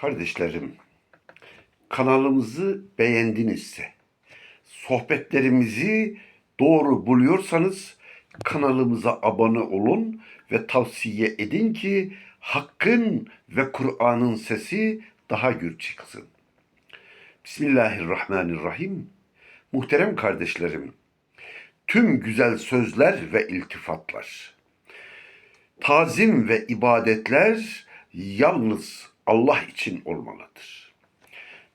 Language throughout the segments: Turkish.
Kardeşlerim, kanalımızı beğendinizse, sohbetlerimizi doğru buluyorsanız kanalımıza abone olun ve tavsiye edin ki Hakk'ın ve Kur'an'ın sesi daha gür çıksın. Bismillahirrahmanirrahim. Muhterem kardeşlerim, tüm güzel sözler ve iltifatlar, tazim ve ibadetler yalnız Allah için olmalıdır.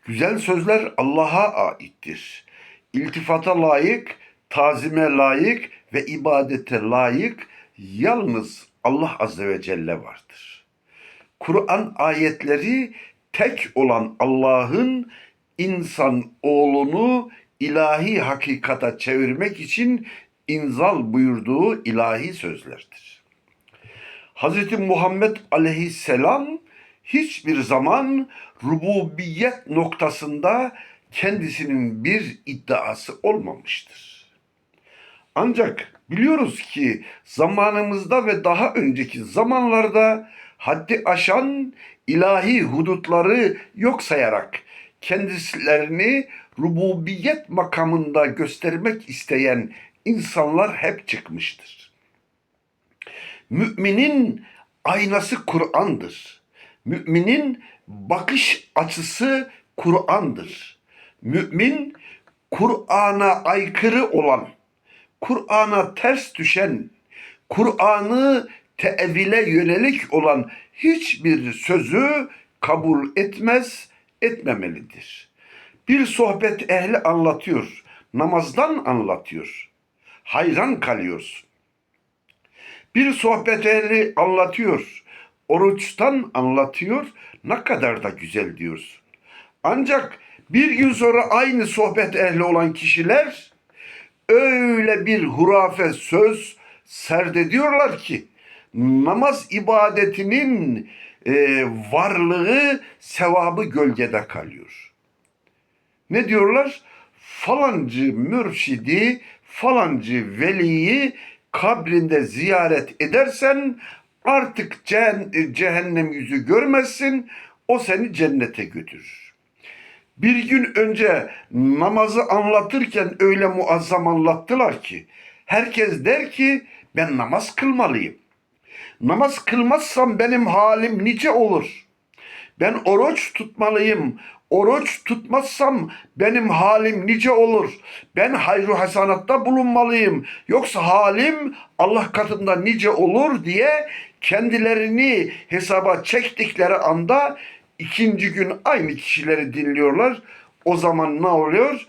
Güzel sözler Allah'a aittir. İltifata layık, tazime layık ve ibadete layık yalnız Allah Azze ve Celle vardır. Kur'an ayetleri tek olan Allah'ın insan oğlunu ilahi hakikata çevirmek için inzal buyurduğu ilahi sözlerdir. Hz. Muhammed aleyhisselam hiçbir zaman rububiyet noktasında kendisinin bir iddiası olmamıştır. Ancak biliyoruz ki zamanımızda ve daha önceki zamanlarda haddi aşan ilahi hudutları yok sayarak kendilerini rububiyet makamında göstermek isteyen insanlar hep çıkmıştır. Müminin aynası Kur'an'dır. Müminin bakış açısı Kur'an'dır. Mümin Kur'an'a aykırı olan, Kur'an'a ters düşen, Kur'an'ı tevile yönelik olan hiçbir sözü kabul etmez, etmemelidir. Bir sohbet ehli anlatıyor, namazdan anlatıyor. Hayran kalıyorsun. Bir sohbet ehli anlatıyor, oruçtan anlatıyor, ne kadar da güzel diyorsun. Ancak bir gün sonra aynı sohbet ehli olan kişiler öyle bir hurafe söz serdediyorlar ki namaz ibadetinin e, varlığı sevabı gölgede kalıyor. Ne diyorlar? Falancı mürşidi, falancı veliyi kabrinde ziyaret edersen artık ceh- cehennem yüzü görmezsin, o seni cennete götürür. Bir gün önce namazı anlatırken öyle muazzam anlattılar ki herkes der ki ben namaz kılmalıyım. Namaz kılmazsam benim halim nice olur. Ben oruç tutmalıyım. Oruç tutmazsam benim halim nice olur. Ben hayru hasanatta bulunmalıyım. Yoksa halim Allah katında nice olur diye kendilerini hesaba çektikleri anda ikinci gün aynı kişileri dinliyorlar. O zaman ne oluyor?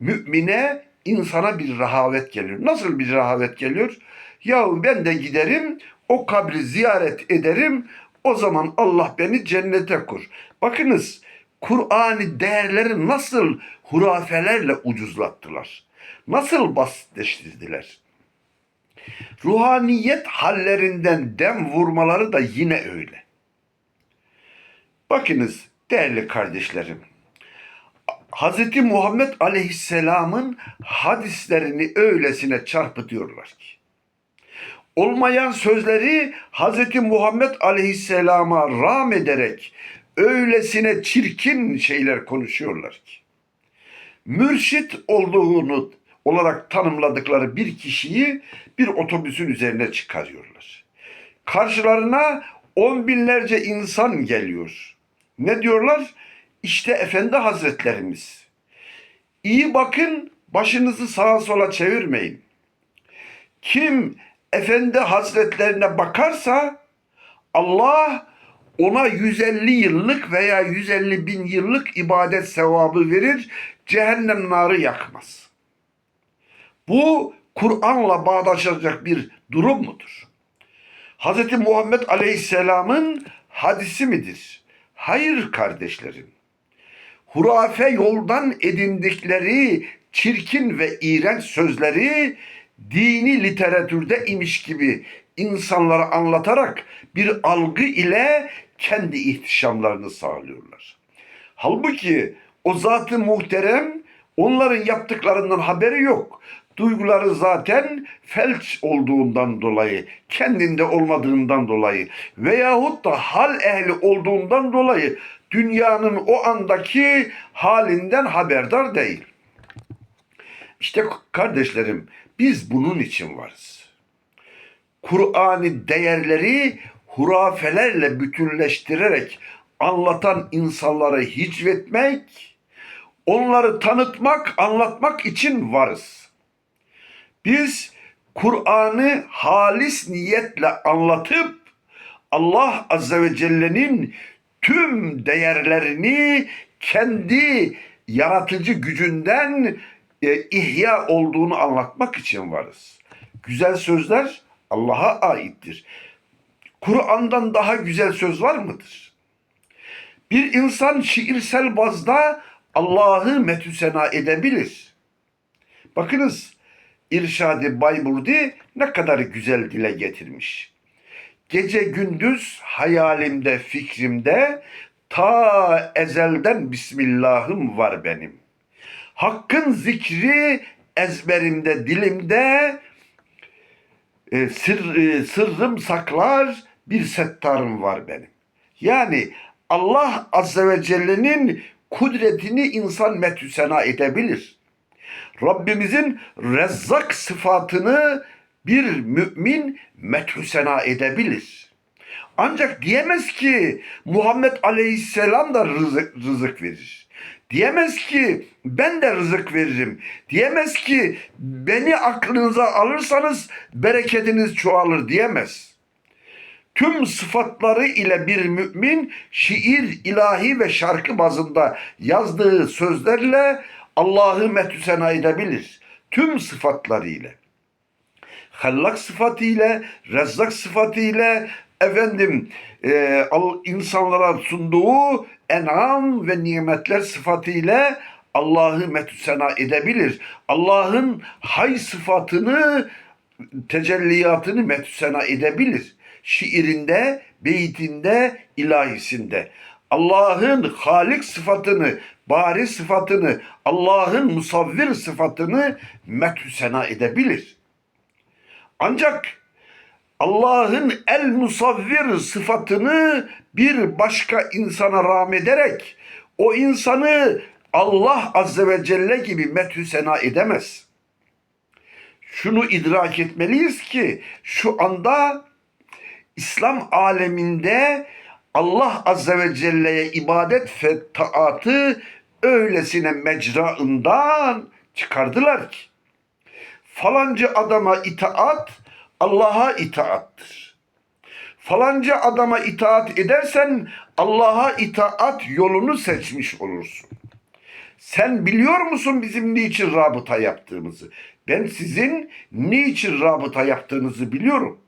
Mümine, insana bir rahavet geliyor. Nasıl bir rahavet geliyor? Ya ben de giderim, o kabri ziyaret ederim. O zaman Allah beni cennete kur. Bakınız Kur'an'ı değerleri nasıl hurafelerle ucuzlattılar. Nasıl basitleştirdiler. Ruhaniyet hallerinden dem vurmaları da yine öyle. Bakınız değerli kardeşlerim. Hz. Muhammed Aleyhisselam'ın hadislerini öylesine çarpıtıyorlar ki. Olmayan sözleri Hz. Muhammed Aleyhisselam'a rağm ederek öylesine çirkin şeyler konuşuyorlar ki. Mürşit olduğunu olarak tanımladıkları bir kişiyi bir otobüsün üzerine çıkarıyorlar. Karşılarına on binlerce insan geliyor. Ne diyorlar? İşte Efendi Hazretlerimiz. İyi bakın, başınızı sağa sola çevirmeyin. Kim Efendi Hazretlerine bakarsa Allah ona 150 yıllık veya 150 bin yıllık ibadet sevabı verir, cehennem narı yakmaz. Bu Kur'an'la bağdaşacak bir durum mudur? Hz. Muhammed Aleyhisselam'ın hadisi midir? Hayır kardeşlerim. Hurafe yoldan edindikleri çirkin ve iğrenç sözleri dini literatürde imiş gibi insanlara anlatarak bir algı ile kendi ihtişamlarını sağlıyorlar. Halbuki o zatı muhterem onların yaptıklarından haberi yok. Duyguları zaten felç olduğundan dolayı, kendinde olmadığından dolayı veyahut da hal ehli olduğundan dolayı dünyanın o andaki halinden haberdar değil. İşte kardeşlerim biz bunun için varız. Kur'an'ı değerleri hurafelerle bütünleştirerek anlatan insanları hicvetmek, onları tanıtmak, anlatmak için varız. Biz Kur'an'ı halis niyetle anlatıp Allah Azze ve Celle'nin tüm değerlerini kendi yaratıcı gücünden e, ihya olduğunu anlatmak için varız. Güzel sözler Allah'a aittir. Kur'an'dan daha güzel söz var mıdır? Bir insan şiirsel bazda Allah'ı metüsena edebilir. Bakınız İrşadi Bayburdi ne kadar güzel dile getirmiş. Gece gündüz hayalimde fikrimde ta ezelden Bismillah'ım var benim. Hakkın zikri ezberimde dilimde e, sır, e, sırrım saklar bir settarım var benim. Yani Allah Azze ve Celle'nin kudretini insan metüsena edebilir. Rabbimizin rezzak sıfatını bir mümin methusena edebilir. Ancak diyemez ki Muhammed Aleyhisselam da rızık, rızık verir. Diyemez ki ben de rızık veririm. Diyemez ki beni aklınıza alırsanız bereketiniz çoğalır diyemez. Tüm sıfatları ile bir mümin şiir, ilahi ve şarkı bazında yazdığı sözlerle Allah'ı metüsena edebilir. Tüm sıfatlarıyla. Hallak sıfatıyla, rezzak sıfatıyla, efendim e, insanlara sunduğu enam ve nimetler sıfatıyla Allah'ı metüsena edebilir. Allah'ın hay sıfatını, tecelliyatını metüsena edebilir. Şiirinde, beytinde, ilahisinde. Allah'ın halik sıfatını, bari sıfatını, Allah'ın musavvir sıfatını methüsena edebilir. Ancak Allah'ın el musavvir sıfatını bir başka insana rağmederek o insanı Allah Azze ve Celle gibi methüsena edemez. Şunu idrak etmeliyiz ki şu anda İslam aleminde Allah Azze ve Celle'ye ibadet ve taatı öylesine mecraından çıkardılar ki falanca adama itaat Allah'a itaattır. Falanca adama itaat edersen Allah'a itaat yolunu seçmiş olursun. Sen biliyor musun bizim niçin rabıta yaptığımızı? Ben sizin niçin rabıta yaptığınızı biliyorum.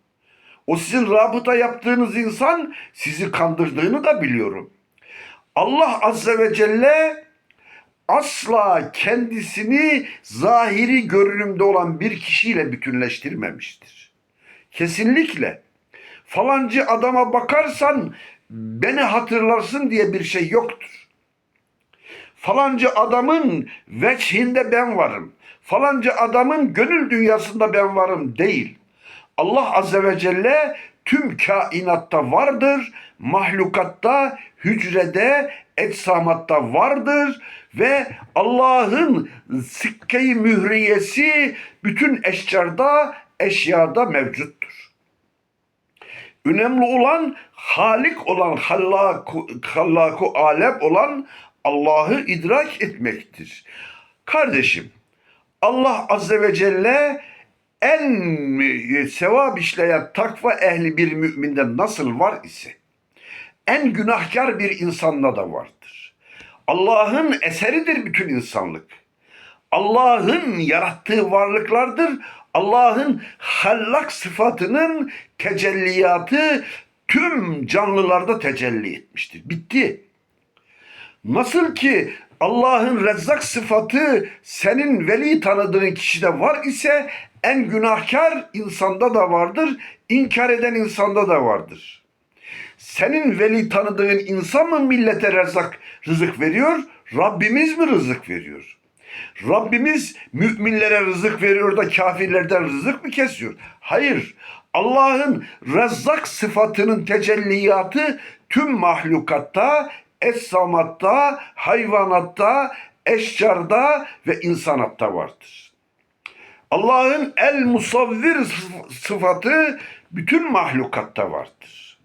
O sizin rabıta yaptığınız insan sizi kandırdığını da biliyorum. Allah Azze ve Celle asla kendisini zahiri görünümde olan bir kişiyle bütünleştirmemiştir. Kesinlikle. Falancı adama bakarsan beni hatırlarsın diye bir şey yoktur. Falancı adamın veçhinde ben varım. Falancı adamın gönül dünyasında ben varım değil. Allah Azze ve Celle tüm kainatta vardır, mahlukatta, hücrede, etsamatta vardır ve Allah'ın sikke-i mühriyesi bütün eşcarda, eşyada mevcuttur. Önemli olan Halik olan, hallaku, hallaku alem olan Allah'ı idrak etmektir. Kardeşim, Allah Azze ve Celle en sevap işleyen takva ehli bir müminde nasıl var ise en günahkar bir insanda da vardır. Allah'ın eseridir bütün insanlık. Allah'ın yarattığı varlıklardır. Allah'ın hallak sıfatının tecelliyatı tüm canlılarda tecelli etmiştir. Bitti. Nasıl ki Allah'ın rezzak sıfatı senin veli tanıdığın kişide var ise en günahkar insanda da vardır, inkar eden insanda da vardır. Senin veli tanıdığın insan mı millete rezzak, rızık veriyor? Rabbimiz mi rızık veriyor? Rabbimiz müminlere rızık veriyor da kafirlerden rızık mı kesiyor? Hayır. Allah'ın rezzak sıfatının tecelliyatı tüm mahlukatta, es-samatta, hayvanatta, eşcarda ve insanatta vardır. Allah'ın el musavvir sıf- sıfatı bütün mahlukatta vardır.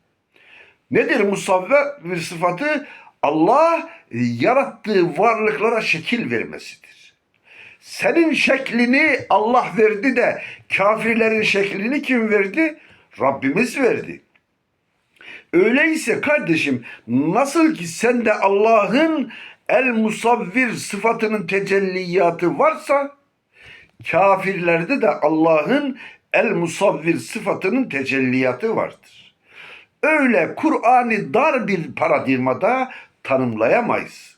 Nedir musavvir sıfatı? Allah yarattığı varlıklara şekil vermesidir. Senin şeklini Allah verdi de kafirlerin şeklini kim verdi? Rabbimiz verdi. Öyleyse kardeşim nasıl ki sende Allah'ın el musavvir sıfatının tecelliyatı varsa kafirlerde de Allah'ın el musavvir sıfatının tecelliyatı vardır. Öyle Kur'an'ı dar bir paradigmada tanımlayamayız.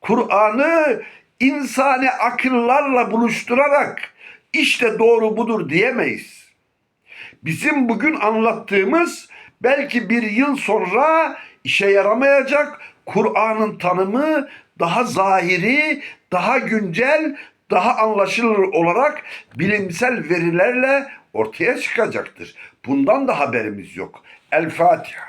Kur'an'ı insani akıllarla buluşturarak işte doğru budur diyemeyiz. Bizim bugün anlattığımız belki bir yıl sonra işe yaramayacak Kur'an'ın tanımı daha zahiri, daha güncel, daha anlaşılır olarak bilimsel verilerle ortaya çıkacaktır. Bundan da haberimiz yok. El Fatiha.